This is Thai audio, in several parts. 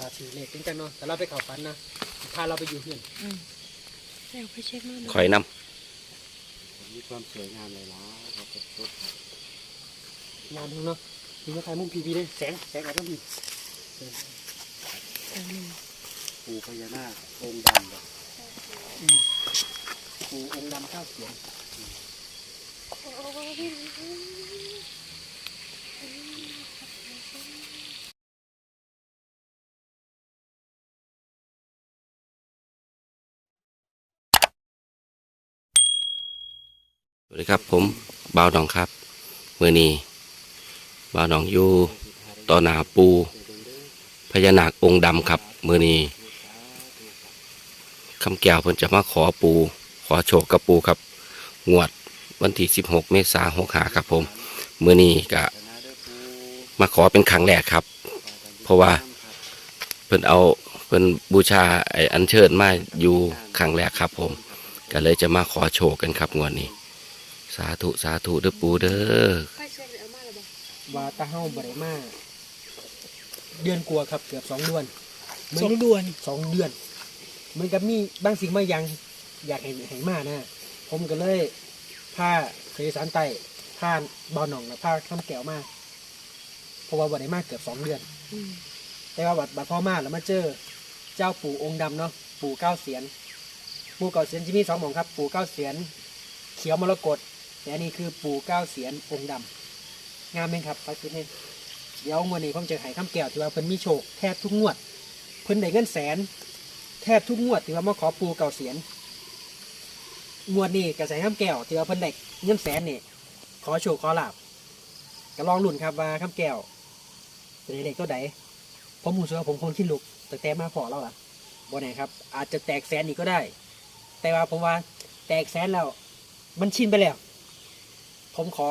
พาถือเลขจริงจังเนาะแต่เราไปเข่าฝันนะพาเราไปอยู่เพื่อนอืมแล้วไปเช็คมาดูคอยนมีความสวยงามเลยล่ะครับสุดงานเนาะมีมาถ่ายมุมพีพีด้วยแสงแสงอะไรก็มีเอาหนึ่งๆปูพญานาคองค์ดำเลยอืมปูองค์ดำเก้าเสียนำ สวัสดีครับผมบ่าวหนองครับเมื่อนี้บ่าวหนองอยู่ต่อหนาปูพญานาคองค์ดำครับเมื่อนี้คำแก้วเพิ่นจะมาขอปู ขอโชคกับปูครับ งวดวันที่ 16 เมษายน6หาครับผมเมื่อนี้ก็มาขอเป็นครั้งแรกครับ เพราะว่าเพิ่นเอาเพิ่นบูชาไอ้อัญเชิญมาอยู่ครั้งแรกครับผม ก็เลยจะมาขอโชคกันครับงวดนี้ สาธุสาธุเด้อปูเด้อไปเช็คเอามาแล้วบอกว่าตาเฮาบ่ได้มาเดือนกลัวาครับเกือบสองเดือนสองด่วนสองเดือน เหมือนกับมีบางสิ่งบางอย่างอยากให้ให้มานะ ผมก็เลยพาเคยสารไต่พาบอลหนองและพาข้ามแก้วมาเพราะว่าบ่ได้มาเกือบสองเดือนอืมแต่ว่าบัดบัดพ่อมาแล้วมาเจอ เจ้าปู่องค์ดำเนาะปู่เก้าเสียน ปู่เก้าเสียนจะมีสองหมองครับ ปู่เก้าเสียน เขียวมรกต แต่อันนี้คือปู่เก้าเสียนองค์ดำงามไหมครับฟักคิดให้เดี๋ยววันนี้ผมจะให้คำแก้วที่ว่าเพิ่นมีโชคแทบทุกงวด เพิ่นได้เงินแสน แทบทุกงวดที่ว่ามาขอปู่เก้าเสียนงวดนี้กระแสคำแก้วที่ว่าเพิ่นได้เงินแสนนี่ขอโชคขอลาบก็ลองลุ้นครับว่าคำแก้วจะได้เลขตัวใดผมรู้สึกว่าผมคงคิดลุกแต่แต่มาพอแล้วล่ะบ่แน่ครับ อาจจะแตกแสนอีกก็ได้ แต่ว่าผมว่าแตกแสนแล้ว มันชินไปแล้ว ผมขอ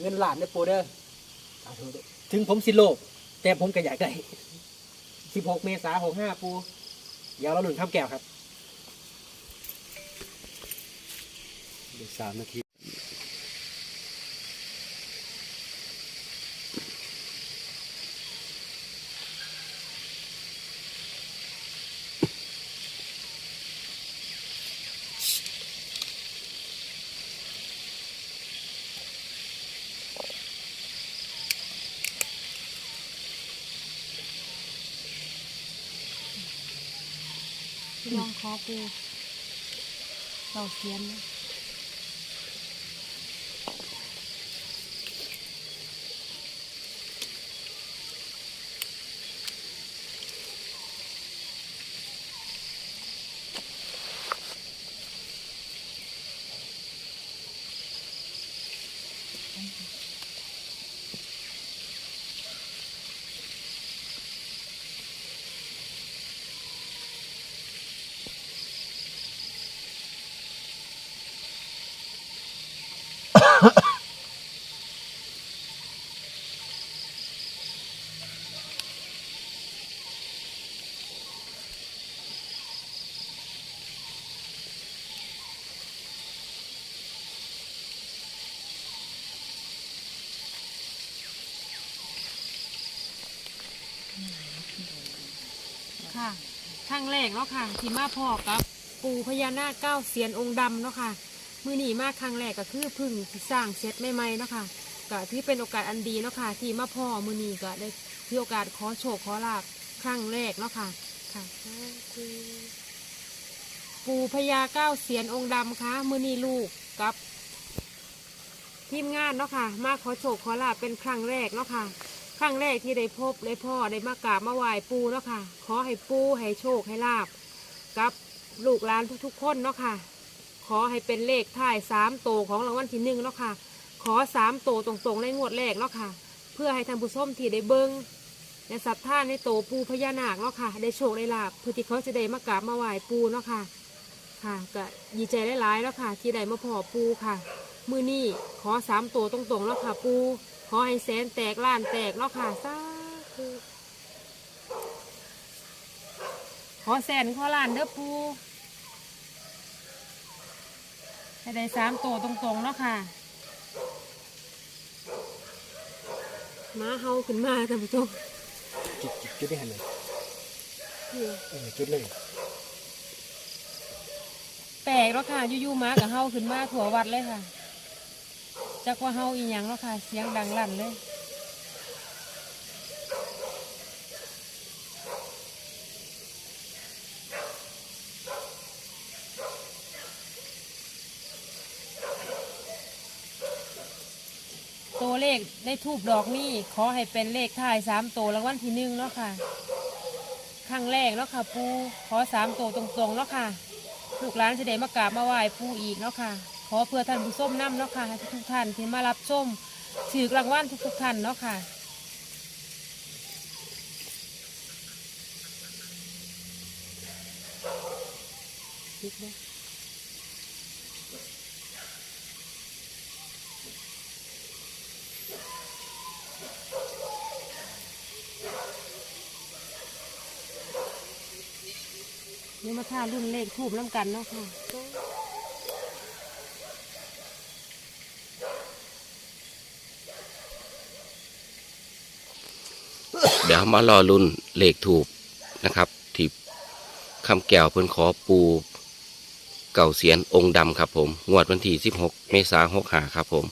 เงินล้านในโปรเด้อถึงผมสิโลภแต่ผมก็อยากได้ 16 เมษายน65 ปู เดี๋ยวเราหนุนข้ามแก้วครับ เดี๋ยวสามนาที ลองขอปูเราเขียนนะ ค่ะครั้งแรกเนาะค่ะที่มาพ่อกับปู่พญานาคเก้าเสียนองค์ดำเนาะค่ะมือหนีมาครั้งแรกก็คือพึ่งสร้างเสร็จใหม่ๆเนาะค่ะก็ที่เป็นโอกาสอันดีเนาะค่ะที่มาพ่อมือหนีก็ได้มีโอกาสขอโชคขอลาบครั้งแรกเนาะค่ะค่ะปู่พญาเก้าเสียนองค์ดำค่ะมือหนีลูกกับทีมงานเนาะค่ะ มาขอโชคขอลาบเป็นครั้งแรกเนาะค่ะ ครั้งแรกที่ได้พบได้พ่อได้มากราบมาไหว้ปูเนาะค่ะ ขอให้ปูให้โชคให้ลาบกับลูกหลานทุกๆ คนเนาะค่ะ ขอให้เป็นเลขท้ายสามโตของรางวัลที่หนึ่งเนาะค่ะ ขอสามโตตรงๆในงวดแรกเนาะค่ะ เพื่อให้ท่านผู้ชมที่ได้เบิ้งในศรัทธาในโตปูพญานาคเนาะค่ะ ได้โชคได้ลาบเพื่อที่เขาจะได้มากราบมาไหว้ปูเนาะค่ะ ค่ะก็ดีใจหลายๆแล้วค่ะ ที่ได้มาพอปูค่ะ มือนี้ขอสามตัวตรงๆแล้วค่ะปู ขอให้แสนแตกล้านแตกแล้วค่ะสาธุขอแสนขอล้านเด้อปูให้ได้สามตัวตรงๆแล้วค่ะม้าเฮาขึ้นมาท่านผู้ชมจุดจุดจุดได้หันเลยคือเออจุดเลยแปลกแล้วค่ะอยู่ๆมากับเฮาขึ้นมาถั่ววัดเลยค่ะ จักว่าเฮาอีหยังแล้วค่ะ เสียงดังลั่นเลยตัวเลขได้ทูบดอกนี้ขอให้เป็นเลขท้ายสามตัวรางวัลที่หนึ่งเนาะค่ะครั้งแรกเนาะค่ะปูขอสามตัวตรงๆเนาะค่ะลูกหลานจะได้มากราบมาไหว้ผู้อีกเนาะค่ะ ขอเพื่อท่านผู้ส้มน้ำเนาะค่ะทุกท่านที่มารับส้มถือรางวัลทุกๆท่านเนาะค่ะนี่มาท่ารุ่นเลขทูบน้ำกันเนาะค่ะ เดี๋ยวมารอรุ่นเลขถูกนะครับที่คำแก้วเพิ่นขอปูเก่าเสียนองค์ดำครับผมงวดวันที่ 16 เมษายน6หาครับผม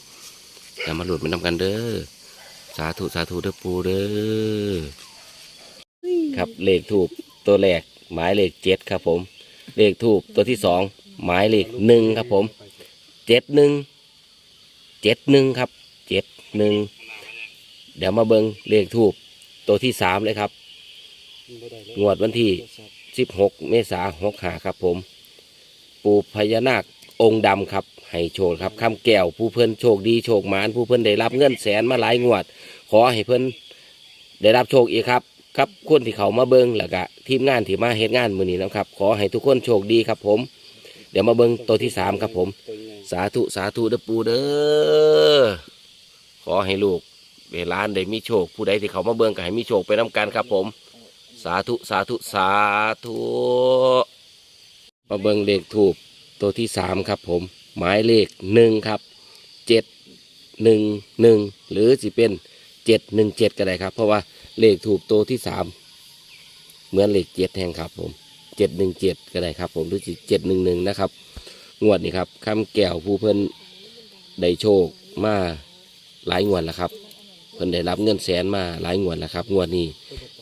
เดี๋ยวมาหลุดไปนำกันเด้อสาธุสาธุเด้อปูเด้อครับเลขถูกตัวแรกหมายเลขเจ็ดครับผม เลขถูกตัวที่สองหมายเลขหนึ่งครับผมเจ็ดหนึ่งเจ็ดหนึ่งครับเจ็ดหนึ่งเดี๋ยวมาเบิงเลขถูก ตัวที่สามเลยครับ งวดวันที่16เมษายน6หาครับผม ปูพญานาคองค์ดำครับ ให้โชคครับคำแก้วผู้เพิ่นโชคดีโชคหมานผู้เพิ่นได้รับเงินแสนมาหลายงวด ขอให้เพิ่นได้รับโชคอีกครับ ครับคนที่เขามาเบิงแล้วก็ทีมงานที่มาเฮ็ดงานมือนี้นะครับ ขอให้ทุกคนโชคดีครับผม เดี๋ยวมาเบิงตัวที่สามครับผม สาธุสาธุเด้อปูเด้อขอให้ลูก เวลานได้มีโชค ผู้ใดที่เขามาเบิงก็ให้มีโชคไปน้กันครับผม สาธุสาธุสาธุมาเบิงเลขถูกตัวที่สามครับผม หมายเลขหนึ่งครับเจ็ดหนึ่งหนึ่งหรือสิเป็นเจ็ดหนึ่งเจ็ดก็ได้ครับ เพราะว่าเลขถูกตัวที่สามเหมือนเลขเจ็ดแห่งครับผมเจ็ดหนึ่งเจ็ดก็ได้ครับ ผมหรือสิเจ็ดหนึ่งหนึ่งนะครับ งวดนี้ครับคำแก้วผู้เพิ่นได้โชคมาหลายงวดแล้วครับ เพิ่นได้รับเงินแสนมาหลายงวดแล้วครับ งวดนี้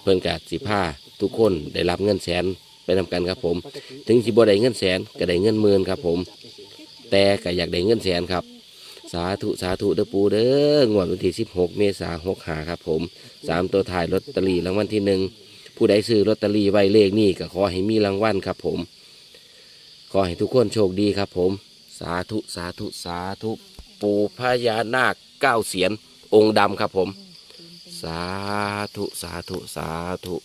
เพิ่นกาสิผ้าทุกคนได้รับเงินแสนไปนำกันครับผม ถึงสิบ่ได้เงินแสนก็ได้เงินหมื่นครับผม แต่ก็อยากได้เงินแสนครับ สาธุสาธุเด้อปูเด้องวดวันที่16 เมษายน6หาครับผมสามตัวถ่ายลอตเตอรี่รางวัลที่หนึ่งผู้ใดซื้อลอตเตอรี่ไว้เลขนี่ก็ขอให้มีรางวัลครับผม ขอให้ทุกคนโชคดีครับผม สาธุสาธุสาธุ ปูพญานาคเก้าเสียน องค์ดำครับผม สาธุ สาธุ สาธุ